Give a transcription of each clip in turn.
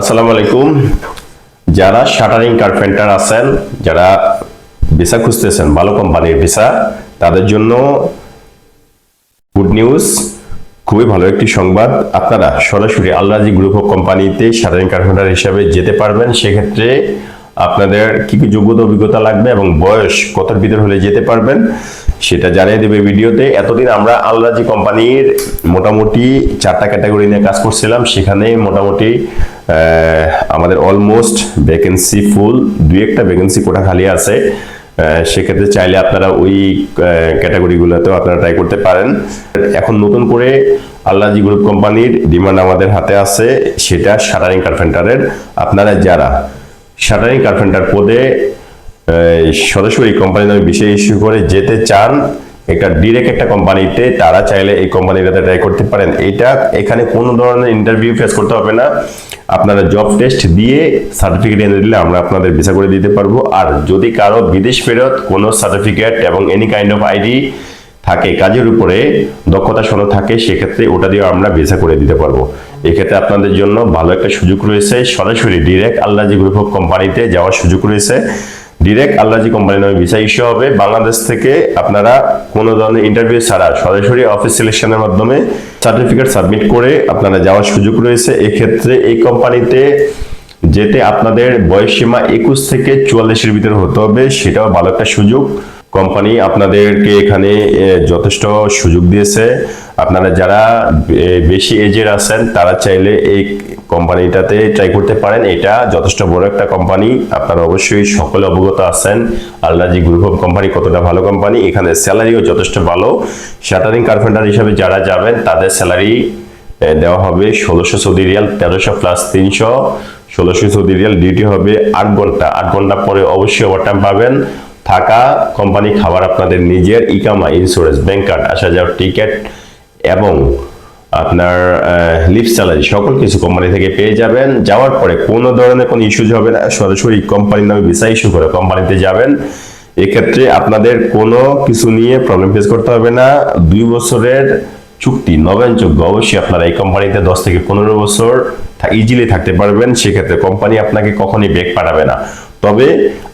আসসালামু আলাইকুম। যারা শাটারিং কার্পেন্টার আছেন, যারা ভিসা খুঁজতেছেন, ভালো কোম্পানির ভিসা, তাদের জন্য গুড নিউজ। খুবই ভালো একটি সংবাদ। আপনারা সরাসরি আল্লাজি গ্রুপ অফ কোম্পানিতে শাটারিং কার্পেন্টার হিসাবে যেতে পারবেন। সেক্ষেত্রে আপনাদের কি কি যোগ্যতা, অভিজ্ঞতা লাগবে এবং বয়স কতর ভিতর হলে যেতে পারবেন, সেটা জানিয়ে দেবে ভিডিওতে। এতদিন আমরা আল্লাজি কোম্পানির মোটামুটি চারটা ক্যাটাগরি নিয়ে কাজ করছিলাম। সেখানে মোটামুটি আমাদের অলমোস্ট ভ্যাকেন্সি ফুল দুই একটা ভ্যাকেন্সি কোটা খালি আছে। সেক্ষেত্রে চাইলে আপনারা ওই ক্যাটাগরিগুলোতেও আপনারা ট্রাই করতে পারেন। এখন নতুন করে আল্লাজি গ্রুপ কোম্পানির ডিমান্ড আমাদের হাতে আছে, সেটা শাটারিং কার্পেন্টারের আপনারা যারা শাটারিং কার্পেন্টার পদে সরাসরি কোম্পানি নামে বিষয় ইস্যু করে যেতে চান একটা ডিরেক্ট একটা কোম্পানিতে তারা চাইলে এই কোম্পানিটাতে ট্রাই করতে পারেন। এটা এখানে কোনো ধরনের ইন্টারভিউ ফেস করতে হবে না। আপনারা জব টেস্ট দিয়ে সার্টিফিকেট এনে দিলে আমরা আপনাদের ভিসা করে দিতে পারব। আর যদি কারও বিদেশ ফেরত কোনো সার্টিফিকেট এবং এনি কাইন্ড অফ আইডি থাকে, কাজের উপরে দক্ষতা সনদ থাকে, সেক্ষেত্রে ওটা দিয়ে আমরা ভিসা করে দিতে পারব। এক্ষেত্রে আপনাদের জন্য ভালো একটা সুযোগ রয়েছে। সরাসরি ডিরেক্ট আল্লাজি গ্রুপ অফ কোম্পানিতে যাওয়ার সুযোগ রয়েছে। ডিরেক্ট আল্লাজি কোম্পানি নামে ভিসা ইস্যু হবে। বাংলাদেশ থেকে আপনারা কোনো ধরনের ইন্টারভিউ ছাড়া সরাসরি অফিস সিলেকশনের মাধ্যমে সার্টিফিকেট সাবমিট করে আপনারা যাওয়ার সুযোগ রয়েছে। এক্ষেত্রে এই কোম্পানিতে যেতে আপনাদের বয়স সীমা একুশ থেকে চুয়াল্লিশের ভিতরে হতে হবে, সেটাও ভালো একটা সুযোগ। কোম্পানি আপনাদেরকে এখানে যথেষ্ট সুযোগ দিয়েছে। আপনারা যারা বেশি এজের আছেন, তারা চাইলে এই কোম্পানিটাতে ট্রাই করতে পারেন। এটা যথেষ্ট বড় একটা কোম্পানি। আপনারা অবশ্যই সকলে অবগত আছেন। আল্লাজি গ্রুপ অফ কোম্পানি কতটা ভালো কোম্পানি, এখানে স্যালারিও যথেষ্ট ভালো। শাটারিং কার্পেন্টার হিসাবে যারা যাবেন, তাদের স্যালারি দেওয়া হবে ষোলোশো সৌদি রিয়াল, তেরোশো প্লাস তিনশো। ষোলোশো সৌদি রিয়াল ডিউটি হবে আট ঘণ্টা। আট ঘণ্টা পরে অবশ্যই ওভারটাইম পাবেন। থাকা কোম্পানি খাবার আপনাদের নিজের ইকামা ইন্স্যুরেন্স ব্যাংক কার্ড আসা যাওয়ার টিকিট এবং আপনার লিভ স্যালারি সকল কিছু কোম্পানি থেকে পেয়ে যাবেন। যাওয়ার পরে কোনো ধরনের কোনো ইস্যুজ হবে না। সরাসরি কোম্পানির নামে ভিসা ইস্যু করে কোম্পানিতে যাবেন। এক্ষেত্রে আপনাদের কোনো কিছু নিয়ে প্রবলেম ফেস করতে হবে না। দুই বছরের চুক্তি, নবায়নযোগ্য। অবশ্যই আপনারা এই কোম্পানিতে দশ থেকে পনেরো বছর ইজিলি থাকতে পারবেন। সেক্ষেত্রে কোম্পানি আপনাকে কখনই ব্যাক পাঠাবে না। তবে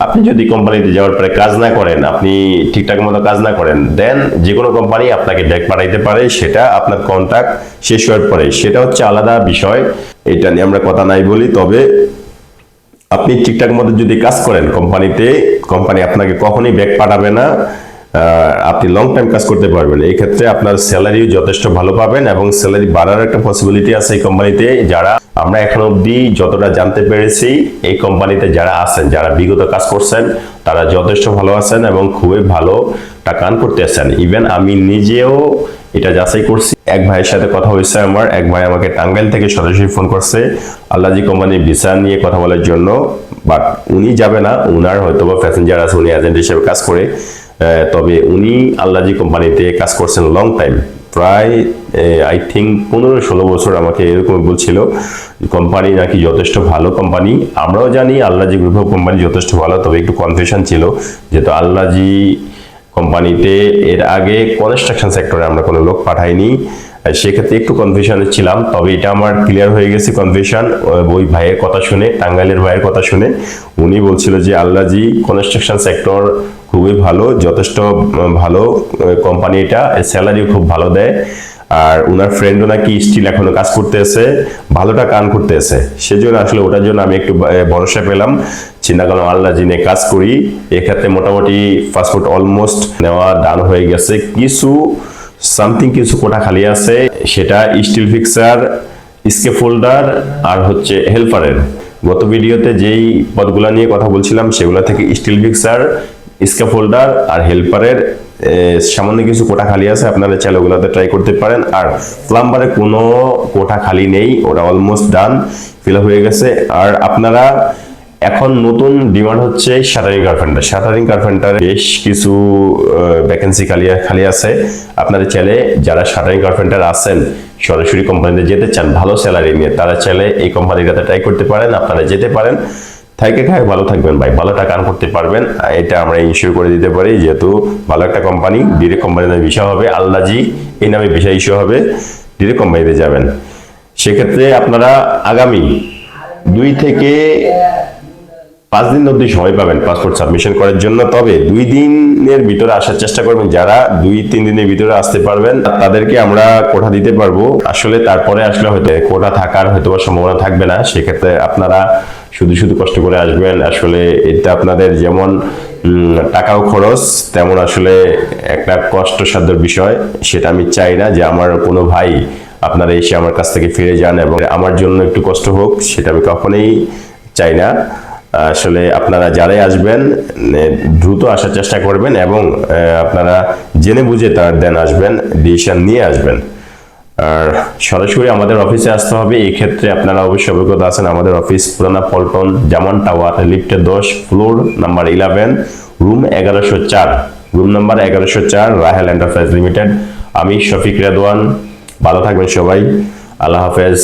আপনি যদি কোম্পানিতে যাওয়ার পরে কাজ না করেন, আপনি ঠিকঠাক মতো কাজ না করেন দেন যে কোনো কোম্পানি আপনাকে ব্যাক পাঠাইতে পারে, সেটা আপনার কন্ট্রাক্ট শেষ হওয়ার পরে। সেটা হচ্ছে আলাদা বিষয়, এটা নিয়ে আমরা কথা নাই বলি, তবে আপনি ঠিকঠাক মতো যদি কাজ করেন কোম্পানিতে, কোম্পানি আপনাকে কখনই ব্যাক পাঠাবে না আপনি লং টাইম কাজ করতে পারবেন। এই ক্ষেত্রে আপনার স্যালারিও যথেষ্ট ভালো পাবেন এবং স্যালারি বাড়ার একটা পসিবিলিটি আছে এই কোম্পানিতে, যারা আমরা এখন অবধি যতটা জানতে পেরেছি, এই কোম্পানিতে যারা আছেন, যারা বিগত কাজ করছেন, তারা যথেষ্ট ভালো আছেন এবং খুবই ভালো টাকা আর্ন করতে আছেন। ইভেন আমি নিজেও এটা যাচাই করছি। এক ভাইয়ের সাথে কথা হয়েছে আমার। এক ভাই আমাকে টাঙ্গাইল থেকে সরাসরি ফোন করছে আল্লাজি কোম্পানির ভিসা নিয়ে কথা বলার জন্য বাট উনি যাবে না। উনার হয়তো বা প্যাসেঞ্জার আছে, উনি এজেন্ট হিসেবে কাজ করে। তবে উনি আল্লাজি কোম্পানিতে কাজ করছেন লং টাইম প্রায় আই থিঙ্ক পনেরো ষোলো বছর আমাকে এরকম বলছিল কোম্পানি নাকি যথেষ্ট ভালো কোম্পানি। আমরাও জানি আল্লাজি গ্রুপ অফ কোম্পানি যথেষ্ট ভালো, তবে একটু কনফিউশন ছিল। যেহেতু আল্লাজি কোম্পানিতে এর আগে কনস্ট্রাকশন সেক্টরে আমরা কোনো লোক পাঠাইনি সেক্ষেত্রে একটু কনফিউশনে ছিলাম, তবে এটা আমার ক্লিয়ার হয়ে গেছে কনফিউশন ওই ভাইয়ের কথা শুনে, টাঙ্গাইলের ভাইয়ের কথা শুনে, উনি বলছিল যে আল্লাজি কনস্ট্রাকশন সেক্টর খুবই ভালো, যথেষ্ট ভালো কোম্পানি এটা স্যালারিও খুব ভালো দেয়। আর ওনার ফ্রেন্ডও নাকি স্টিল এখনও কাজ করতেছে, ভালোটা কান করতেছে। সেজন্য আসলে ওটার জন্য আমি একটু ভরসা পেলাম। চিন্তা করলাম, আল্লাহ জিনে কাজ করি এক্ষেত্রে মোটামুটি পাসপোর্ট অলমোস্ট নেওয়া ডান হয়ে গেছে। কিছু সামথিং কিছু কোটা খালি আছে, সেটা স্টিল ফিক্সার স্কেফোল্ডার আর হচ্ছে হেল্পারের গত ভিডিওতে যেই পদগুলা নিয়ে কথা বলছিলাম, সেগুলো থেকে স্টিল ফিক্সার স্কেফোল্ডার আর হেল্পারের সামান্য কিছু কোটা খালি আছে, আপনারা চাইলে ওগুলোতে ট্রাই করতে পারেন। আর প্লাম্বারে কোনো কোটা খালি নেই ওটা অলমোস্ট ডান ফিল হয়ে গেছে। আর আপনারা এখন নতুন ডিমান্ড হচ্ছে শাটারিং কার্পেন্টার শাটারিং কার্পেন্টার বেশ কিছু ভ্যাকেন্সি খালি খালি আছে। আপনারা চাইলে যারা শাটারিং কার্পেন্টার আছেন, সরাসরি কোম্পানিতে যেতে চান, ভালো স্যালারি নিয়ে, তারা চাইলে এই কোম্পানিটাতে ট্রাই করতে পারেন, আপনারা যেতে পারেন। থাকে খায় ভালো থাকবেন ভাই। ভালো টাকা আর্ন করতে পারবেন। এটা আমরা ইস্যু করে দিতে পারি, যেহেতু ভালো একটা কোম্পানি ডিরেক্ট কোম্পানির নামে বিষয় হবে আল্লাজি এই নামে বিষয় ইস্যু হবে ডিরেক্ট কোম্পানিতে যাবেন। সেক্ষেত্রে আপনারা আগামী দুই থেকে পাঁচ দিন অবধি সময় পাবেন পাসপোর্ট সাবমিশন করার জন্য। তবে দুই দিনের ভিতরে আসার চেষ্টা করবেন। যারা দুই, তিন দিনের ভিতরে আসতে পারবেন, তাদেরকে আমরা কোঠা দিতে পারব। আসলে তারপরে আসলে হয়তো কোঠা থাকার হয়তো সম্ভাবনা থাকবে না। সেক্ষেত্রে আপনারা শুধু শুধু কষ্ট করে আসবেন। আসলে এটা আপনাদের যেমন টাকাও খরচ, তেমন আসলে একটা কষ্টসাধ্য বিষয়। সেটা আমি চাই না যে আমার কোনো ভাই আপনারা এসে আমার কাছ থেকে ফিরে যান এবং আমার জন্য একটু কষ্ট হোক, সেটা আমি কখনোই চাই না। আসলে আপনারা যারাই আসবেন দ্রুত আসার চেষ্টা করবেন এবং আপনারা জেনে বুঝে তার দেন আসবেন, ডিসিশন নিয়ে আসবেন। আর সরাসরি আমাদের অফিসে আসতে হবে। এই ক্ষেত্রে আপনারা অবশ্যই অভিজ্ঞতা আছেন। আমাদের অফিস পুরানা পল্টন জামান টাওয়ার লিফটে দশ ফ্লোর নাম্বার ইলেভেন রুম এগারোশো চার। রুম নাম্বার এগারোশো চার রাহেল এন্টারপ্রাইজ লিমিটেড আমি শফিক রেদওয়ান। ভালো থাকবেন সবাই। আল্লাহ হাফেজ।